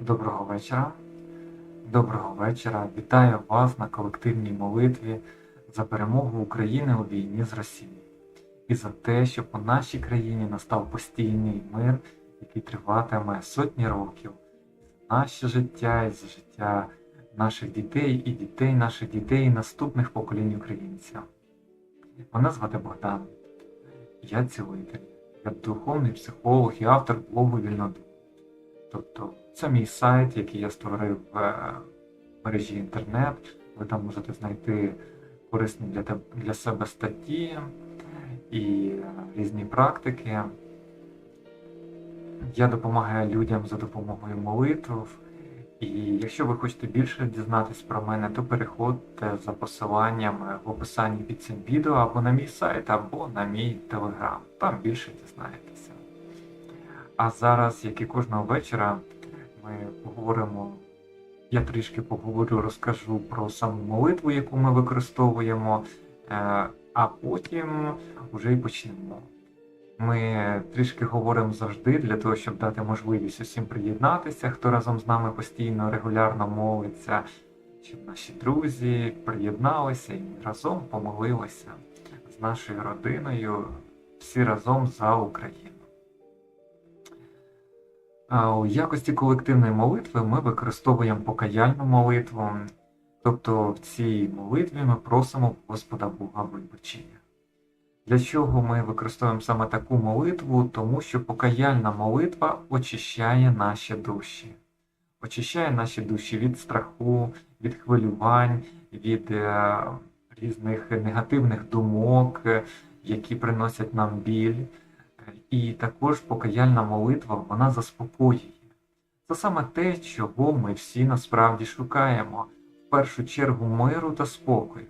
Доброго вечора. Доброго вечора. Вітаю вас на колективній молитві за перемогу України у війні з Росією і за те, щоб у нашій країні настав постійний мир, який триватиме сотні років. За наше життя і за життя наших дітей і дітей наших дітей і наступних поколінь українців. Мене звати Богдан. Я цілитель. Я духовний психолог і автор блогу Вільнодум. Тобто це мій сайт, який я створив в е, мережі інтернет. Ви там можете знайти корисні для, теб- для себе статті і е, різні практики. Я допомагаю людям за допомогою молитв. І якщо ви хочете більше дізнатись про мене, то переходьте за посиланням в описанні під цим відео або на мій сайт, або на мій телеграм. Там більше дізнаєтеся. А зараз, як і кожного вечора, ми поговоримо. Я трішки поговорю, розкажу про саму молитву, яку ми використовуємо, е, а потім вже й почнемо. Ми трішки говоримо завжди для того, щоб дати можливість усім приєднатися, хто разом з нами постійно, регулярно молиться, щоб наші друзі приєдналися і разом помолилися з нашою родиною, всі разом за Україну. У якості колективної молитви ми використовуємо покаяльну молитву, тобто в цій молитві ми просимо Господа Бога вибачення. Для чого ми використовуємо саме таку молитву? Тому що покаяльна молитва очищає наші душі, очищає наші душі від страху, від хвилювань, від е, різних негативних думок, які приносять нам біль. І також покаяльна молитва вона заспокоює. Це саме те, чого ми всі насправді шукаємо. В першу чергу миру та спокою.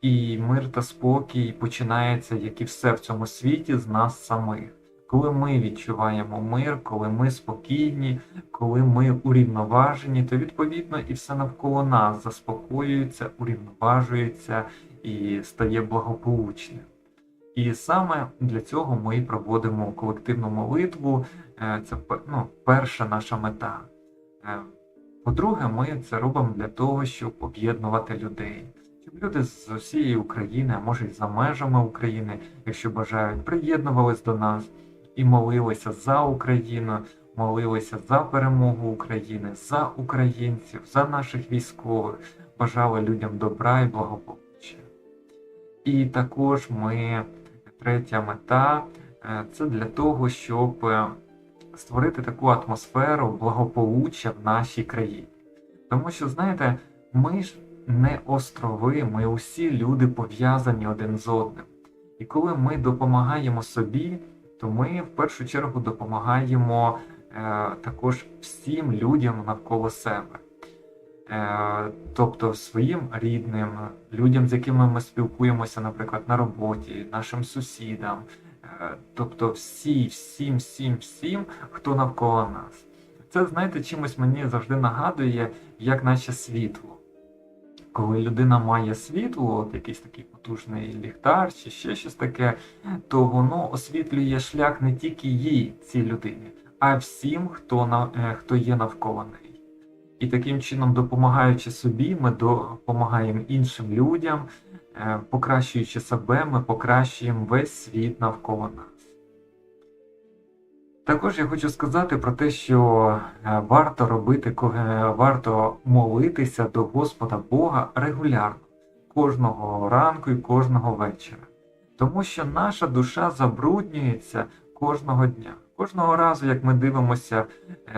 І мир та спокій починається, як і все в цьому світі, з нас самих. Коли ми відчуваємо мир, коли ми спокійні, коли ми урівноважені, то відповідно і все навколо нас заспокоюється, урівноважується і стає благополучним. І саме для цього ми проводимо колективну молитву. Е, Це ну, перша наша мета. Е, По-друге, ми це робимо для того, щоб об'єднувати людей. Щоб люди з усієї України, а може й за межами України, якщо бажають, приєднувались до нас і молилися за Україну, молилися за перемогу України, за українців, за наших військових, бажали людям добра і благополуччя. І також ми третя мета е, це для того, щоб е, створити таку атмосферу благополуччя в нашій країні. Тому що, знаєте, ми ж не острови, ми усі люди пов'язані один з одним. І коли ми допомагаємо собі, то ми в першу чергу допомагаємо е, також всім людям навколо себе. Е, тобто своїм рідним, людям, з якими ми спілкуємося, наприклад, на роботі, нашим сусідам, е, тобто всі, всім, всім, всім, хто навколо нас. Це, знаєте, чимось мені завжди нагадує, як наче світло. Коли людина має світло, от якийсь такий потужний ліхтар чи ще щось таке, то воно освітлює шлях не тільки їй, цій людині, а всім, хто, на, е, хто є навколо неї. І таким чином, допомагаючи собі, ми допомагаємо іншим людям, е, покращуючи себе, ми покращуємо весь світ навколо нас. Також я хочу сказати про те, що е, варто робити, е, варто молитися до Господа Бога регулярно, кожного ранку і кожного вечора. Тому що наша душа забруднюється кожного дня. Кожного разу, як ми дивимося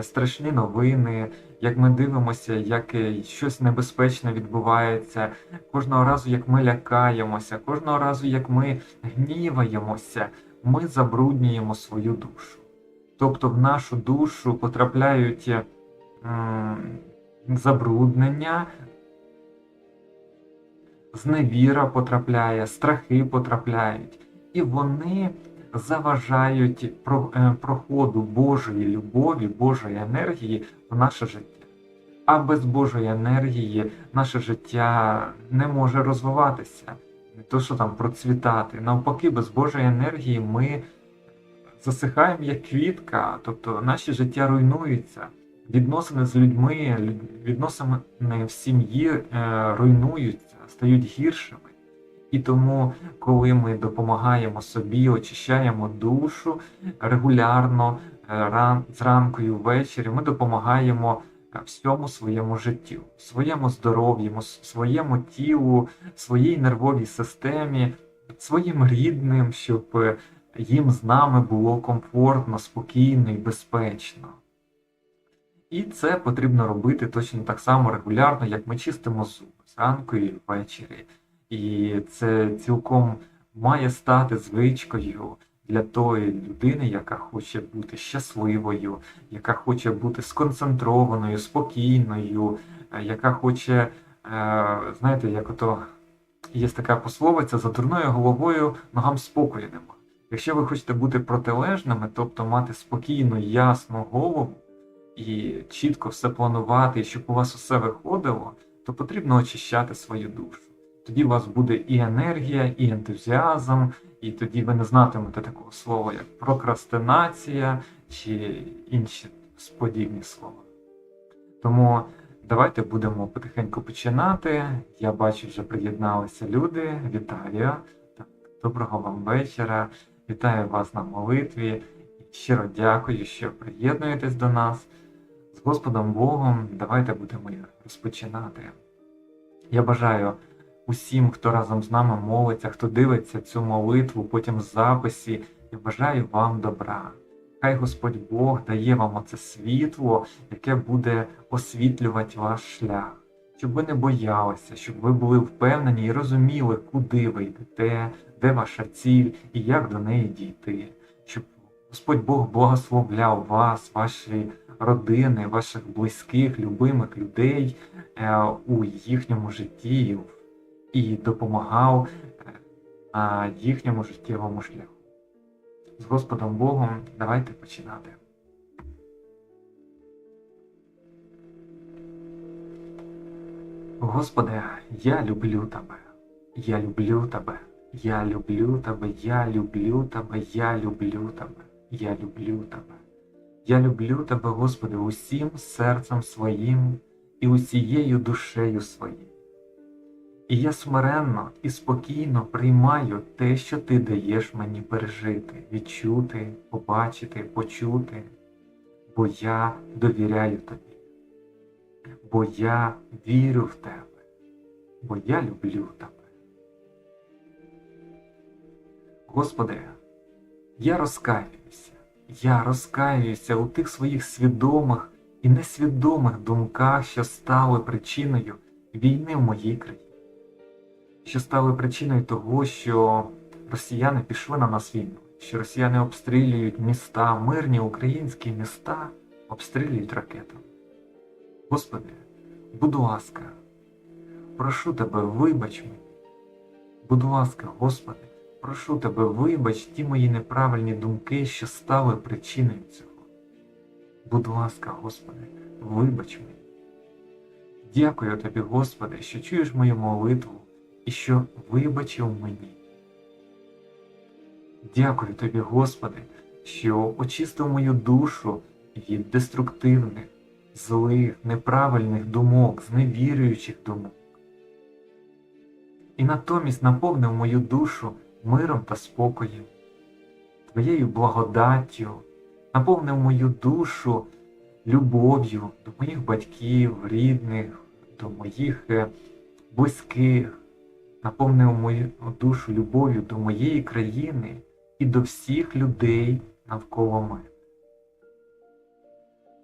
страшні новини, як ми дивимося, як е, щось небезпечне відбувається, кожного разу, як ми лякаємося, кожного разу, як ми гніваємося, ми забруднюємо свою душу. Тобто в нашу душу потрапляють м, забруднення, зневіра потрапляє, страхи потрапляють, і вони заважають е, проходу Божої любові, Божої енергії в наше життя. А без Божої енергії наше життя не може розвиватися, не то що там процвітати. Навпаки, без Божої енергії ми засихаємо як квітка, тобто наше життя руйнується. відносини з людьми, відносини в сім'ї е, руйнуються, стають гіршими. І тому, коли ми допомагаємо собі, очищаємо душу регулярно, е, ран, і ввечері, ми допомагаємо е, всьому своєму життю, своєму здоров'ю, своєму тілу, своїй нервовій системі, своїм рідним, щоб е, їм з нами було комфортно, спокійно і безпечно. І це потрібно робити точно так само регулярно, як ми чистимо зуби зранку і ввечері. І це цілком має стати звичкою для тої людини, яка хоче бути щасливою, яка хоче бути сконцентрованою, спокійною, е, яка хоче, е, знаєте, як ото є така пословиця за дурною головою ногам спокою нема. Якщо ви хочете бути протилежними, тобто мати спокійну, ясну голову і чітко все планувати, щоб у вас усе виходило, то потрібно очищати свою душу. Тоді у вас буде і енергія, і ентузіазм, і тоді ви не знатимете такого слова, як прокрастинація чи інші подібні слова. Тому давайте будемо потихеньку починати. Я бачу, вже приєдналися люди. Вітаю! Доброго вам вечора. Вітаю вас на молитві. Щиро дякую, що приєднуєтесь до нас. З Господом Богом, давайте будемо розпочинати. Я бажаю усім, хто разом з нами молиться, хто дивиться цю молитву, потім в записі, я бажаю вам добра. Хай Господь Бог дає вам оце світло, яке буде освітлювати ваш шлях, щоб ви не боялися, щоб ви були впевнені і розуміли, куди ви йдете, де ваша ціль і як до неї дійти, щоб Господь Бог благословляв вас, ваші родини, ваших близьких, любимих людей е, у їхньому житті і допомагав е, на їхньому життєвому шляху. З Господом Богом давайте починати. Господи, я люблю Тебе, я люблю Тебе, я люблю Тебе, я люблю Тебе, я люблю Тебе, я люблю Тебе. Я люблю Тебе, Господи, усім серцем своїм і усією душею своєю. І я смиренно і спокійно приймаю те, що ти даєш мені пережити, відчути, побачити, почути, бо я довіряю тобі, бо я вірю в тебе, бо я люблю тебе. Господи, я розкаююся, я розкаююся у тих своїх свідомих і несвідомих думках, що стали причиною війни в моїй країні що стали причиною того, що росіяни пішли на нас війну, що росіяни обстрілюють міста, мирні українські міста обстрілюють ракетами. Господи, будь ласка, прошу тебе, вибач мені. Будь ласка, Господи, прошу тебе, вибач ті мої неправильні думки, що стали причиною цього. Будь ласка, Господи, вибач мені. Дякую тобі, Господи, що чуєш мою молитву і що вибачив мені. Дякую тобі, Господи, що очистив мою душу від деструктивних, злих, неправильних думок, зневірюючих думок. І натомість наповнив мою душу миром та спокоєм, Твоєю благодаттю, наповнив мою душу любов'ю до моїх батьків, рідних, до моїх е, близьких, наповнив мою душу любов'ю до моєї країни і до всіх людей навколо мене.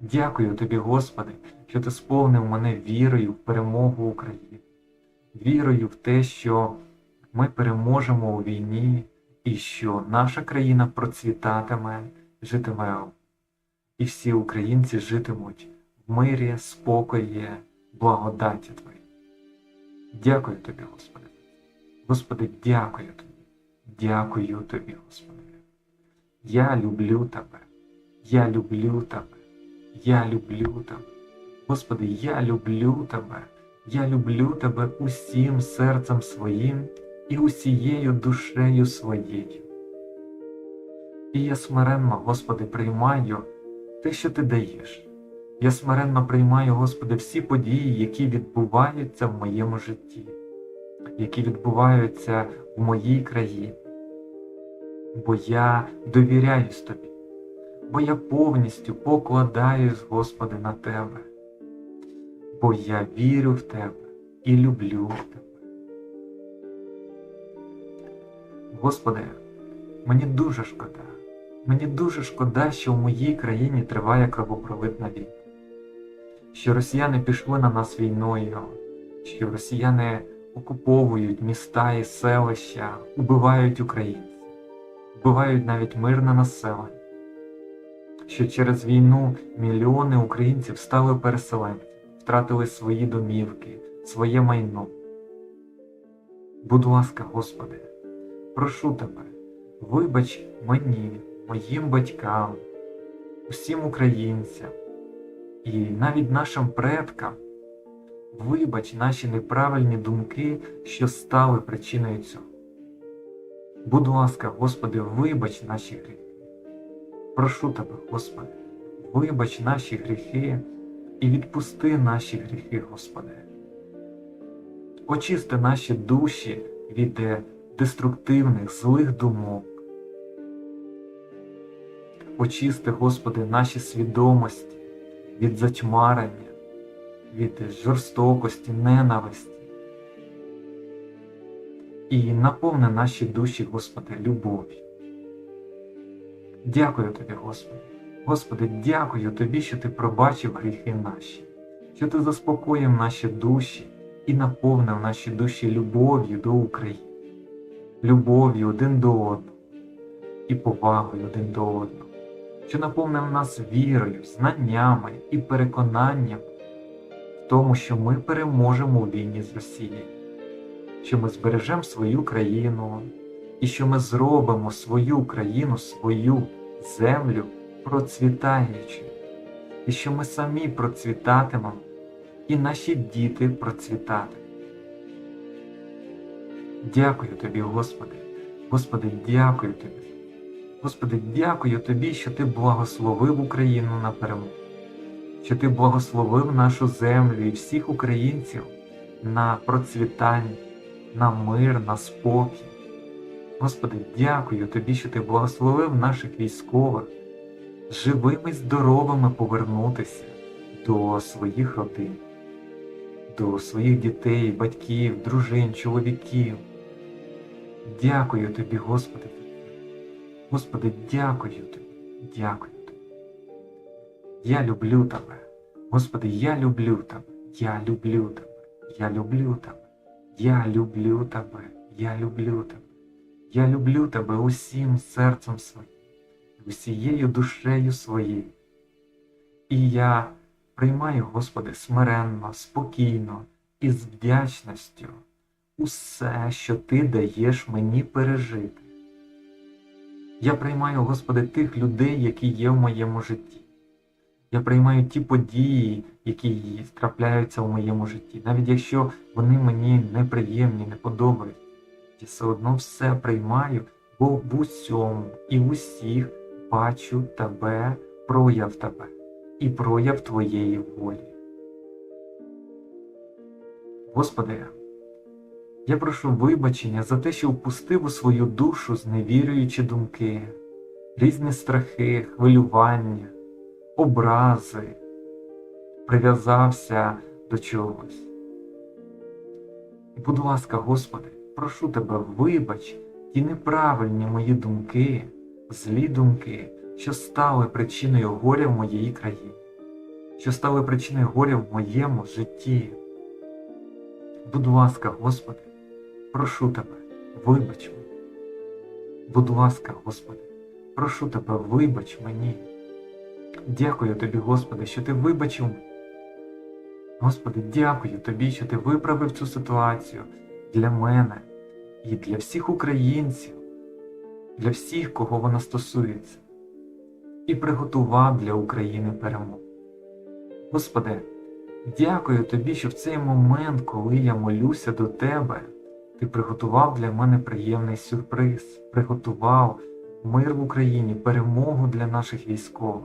Дякую тобі, Господи, що ти сповнив мене вірою в перемогу України, вірою в те, що ми переможемо у війні і що наша країна процвітатиме, житиме, і всі українці житимуть в мирі, спокої, благодаті Твоїй. Дякую тобі, Господи. Господи, дякую тобі. Дякую тобі, Господи. Я люблю тебе. Я люблю тебе. Я люблю тебе. Господи, я люблю тебе. Я люблю тебе усім серцем своїм і усією душею своєю. І я смиренно, Господи, приймаю те, що Ти даєш, Я смиренно приймаю, Господи, всі події, які відбуваються в моєму житті, які відбуваються в моїй країні. Бо я довіряюсь Тобі, бо я повністю покладаюсь, Господи, на Тебе, бо я вірю в Тебе і люблю Тебе. Господи, мені дуже шкода. Мені дуже шкода, що в моїй країні триває кровопролитна війна, що росіяни пішли на нас війною, що росіяни окуповують міста і селища, убивають українців, вбивають навіть мирне населення, що через війну мільйони українців стали переселенцями, втратили свої домівки, своє майно. Будь ласка, Господи, прошу Тебе, вибач мені моїм батькам, усім українцям і навіть нашим предкам, вибач наші неправильні думки, що стали причиною цього. Будь ласка, Господи, вибач наші гріхи. Прошу Тебе, Господи, вибач наші гріхи і відпусти наші гріхи, Господи. Очисти наші душі від е, деструктивних злих думок. Очисти, Господи, наші свідомості від затьмарення, від жорстокості, ненависті. І наповни наші душі, Господи, любов'ю. Дякую Тобі, Господи. Господи, дякую Тобі, що Ти пробачив гріхи наші, що Ти заспокоїв наші душі і наповнив наші душі любов'ю до України, любов'ю один до одного і повагою один до одного що наповнив нас вірою, знаннями і переконанням тому, що ми переможемо у війні з Росією, що ми збережемо свою країну і що ми зробимо свою країну, свою землю процвітаючою, і що ми самі процвітатимемо, і наші діти процвітатимуть. Дякую тобі, Господи, Господи, дякую тобі. Господи, дякую Тобі, що Ти благословив Україну на перемогу, що Ти благословив нашу землю і всіх українців на процвітання, на мир, на спокій. Господи, дякую Тобі, що Ти благословив наших військових живими, і здоровими повернутися до своїх родин, до своїх дітей, батьків, дружин, чоловіків. Дякую Тобі, Господи. Господи, дякую Тобі, дякую. Я люблю Тебе. Господи, я люблю Тебе, я люблю Тебе, я люблю Тебе, я люблю Тебе, я люблю Тебе. Я люблю Тебе усім серцем своїм, усією душею своєю. І я приймаю, Господи, смиренно, спокійно і з вдячністю усе, що Ти даєш мені пережити. Я приймаю, Господи, тих людей, які є в моєму житті. Я приймаю ті події, які трапляються в моєму житті, навіть якщо вони мені неприємні, не подобаються. Я все одно все приймаю, бо в усьому і в усіх бачу Тебе, прояв Тебе і прояв Твоєї волі. Господи, я прошу вибачення за те, що впустив у свою душу зневірюючі думки, різні страхи, хвилювання, образи, прив'язався до чогось. Будь ласка, Господи, прошу Тебе, вибач ті неправильні мої думки, злі думки, що стали причиною горя в моїй країні, що стали причиною горя в моєму житті. Будь ласка, Господи, прошу Тебе, вибач мені. Будь ласка, Господи, прошу Тебе, вибач мені. Дякую Тобі, Господи, що Ти вибачив. Господи, дякую Тобі, що Ти виправив цю ситуацію для мене і для всіх українців, для всіх, кого вона стосується, і приготував для України перемогу. Господи, дякую Тобі, що в цей момент, коли я молюся до Тебе, Ти приготував для мене приємний сюрприз, приготував мир в Україні, перемогу для наших військових.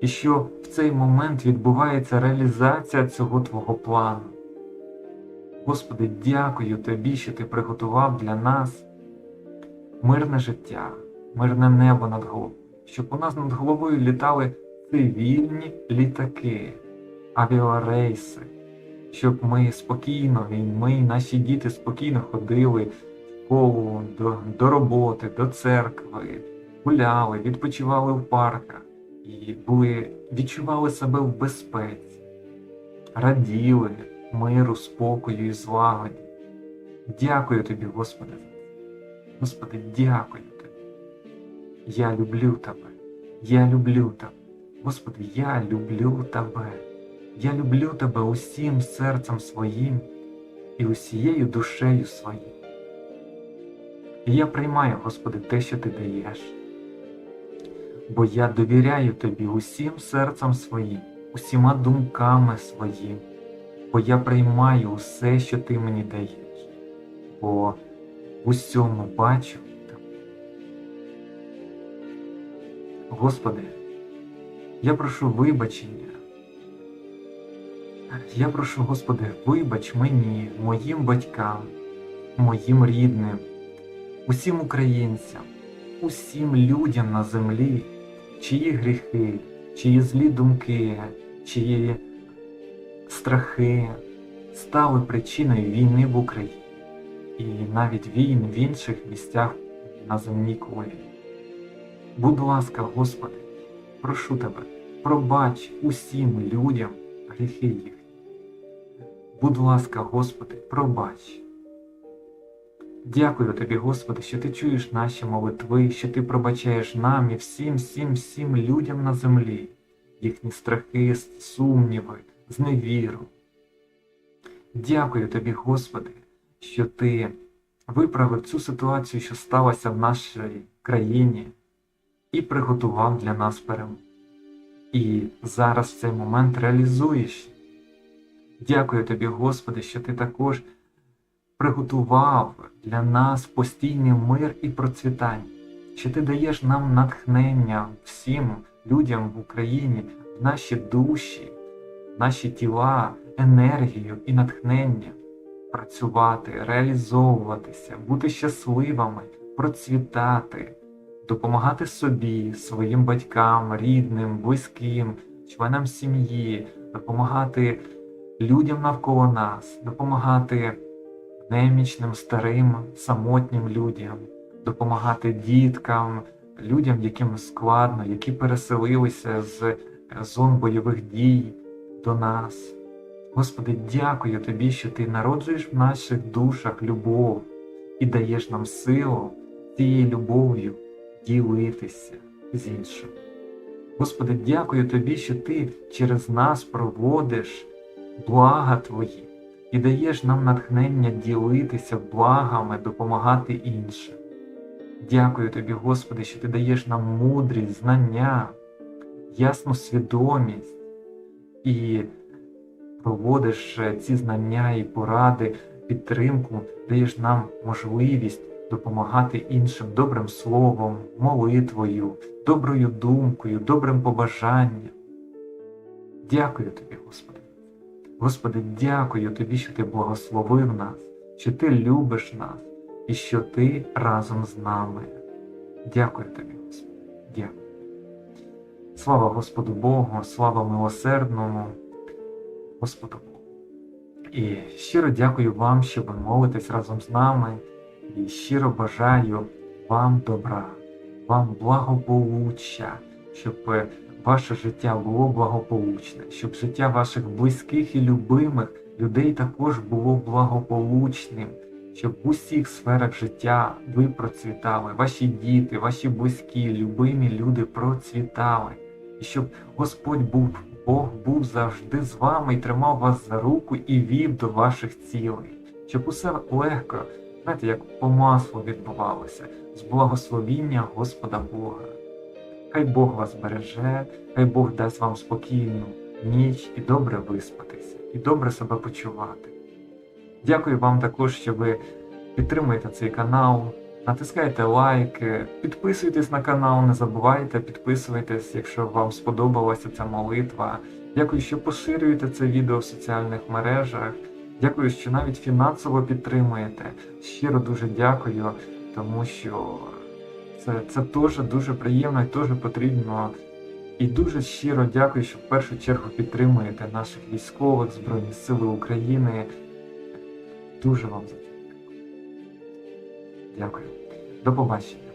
І що в цей момент відбувається реалізація цього Твого плану. Господи, дякую Тобі, що Ти приготував для нас мирне життя, мирне небо над головою, щоб у нас над головою літали цивільні літаки, авіарейси, щоб ми спокійно, і ми, і наші діти спокійно ходили в школу, до, до роботи, до церкви, гуляли, відпочивали в парках і були, відчували себе в безпеці, раділи миру, спокою і злагоді. Дякую тобі, Господи. Господи, дякую тобі. Я люблю тебе. Я люблю тебе. Господи, я люблю тебе. Я люблю тебе усім серцем своїм і усією душею своєю. І я приймаю, Господи, те, що Ти даєш. Бо я довіряю Тобі усім серцем своїм, усіма думками своїм, бо я приймаю усе, що Ти мені даєш, бо усьому бачу. Господи, я прошу вибачення. Я прошу, Господи, вибач мені, моїм батькам, моїм рідним, усім українцям, усім людям на землі, чиї гріхи, чиї злі думки, чиї страхи стали причиною війни в Україні і навіть війн в інших місцях на земній кулі. Будь ласка, Господи, прошу Тебе, пробач усім людям гріхи їх. Будь ласка, Господи, пробач. Дякую Тобі, Господи, що Ти чуєш наші молитви, що Ти пробачаєш нам і всім, всім, всім людям на землі, їхні страхи, сумніви, зневіру. Дякую Тобі, Господи, що Ти виправив цю ситуацію, що сталася в нашій країні, і приготував для нас перемогу. І зараз цей момент реалізуєш. Дякую тобі, Господи, що ти також приготував для нас постійний мир і процвітання, що ти даєш нам натхнення всім людям в Україні, в наші душі, в наші тіла, енергію і натхнення працювати, реалізовуватися, бути щасливими, процвітати, допомагати собі, своїм батькам, рідним, близьким, членам сім'ї, допомагати людям навколо нас, допомагати немічним, старим, самотнім людям, допомагати діткам, людям, яким складно, які переселилися з зон бойових дій до нас. Господи, дякую Тобі, що Ти народжуєш в наших душах любов і даєш нам силу цією любов'ю ділитися з іншим. Господи, дякую Тобі, що Ти через нас проводиш блага Твої і даєш нам натхнення ділитися благами, допомагати іншим. Дякую Тобі, Господи, що Ти даєш нам мудрість, знання, ясну свідомість і проводиш е, ці знання і поради, підтримку, даєш нам можливість допомагати іншим добрим словом, молитвою, доброю думкою, добрим побажанням. Дякую Тобі, Господи. Господи, дякую Тобі, що Ти благословив нас, що Ти любиш нас і що Ти разом з нами. Дякую Тобі, Господи. Дякую. Слава Господу Богу, слава милосердному, Господу Богу. І щиро дякую вам, що ви молитесь разом з нами, і щиро бажаю вам добра, вам благополуччя, щоб ваше життя було благополучне, щоб життя ваших близьких і любимих людей також було благополучним, щоб в усіх сферах життя ви процвітали, ваші діти, ваші близькі, любимі люди процвітали, і щоб Господь був, Бог був завжди з вами і тримав вас за руку і вів до ваших цілей, щоб усе легко, знаєте, як по маслу відбувалося, з благословіння Господа Бога. Хай Бог вас береже, хай Бог дасть вам спокійну ніч і добре виспатися, і добре себе почувати. Дякую вам також, що ви підтримуєте цей канал, натискайте лайки, підписуйтесь на канал, не забувайте підписуйтесь, якщо вам сподобалася ця молитва. Дякую, що поширюєте це відео в соціальних мережах. Дякую, що навіть фінансово підтримуєте. Щиро дуже дякую, тому що це, це теж дуже приємно і теж потрібно. І дуже щиро дякую, що в першу чергу підтримуєте наших військових Збройні Сили України. Дуже вам за це. Дякую. До побачення.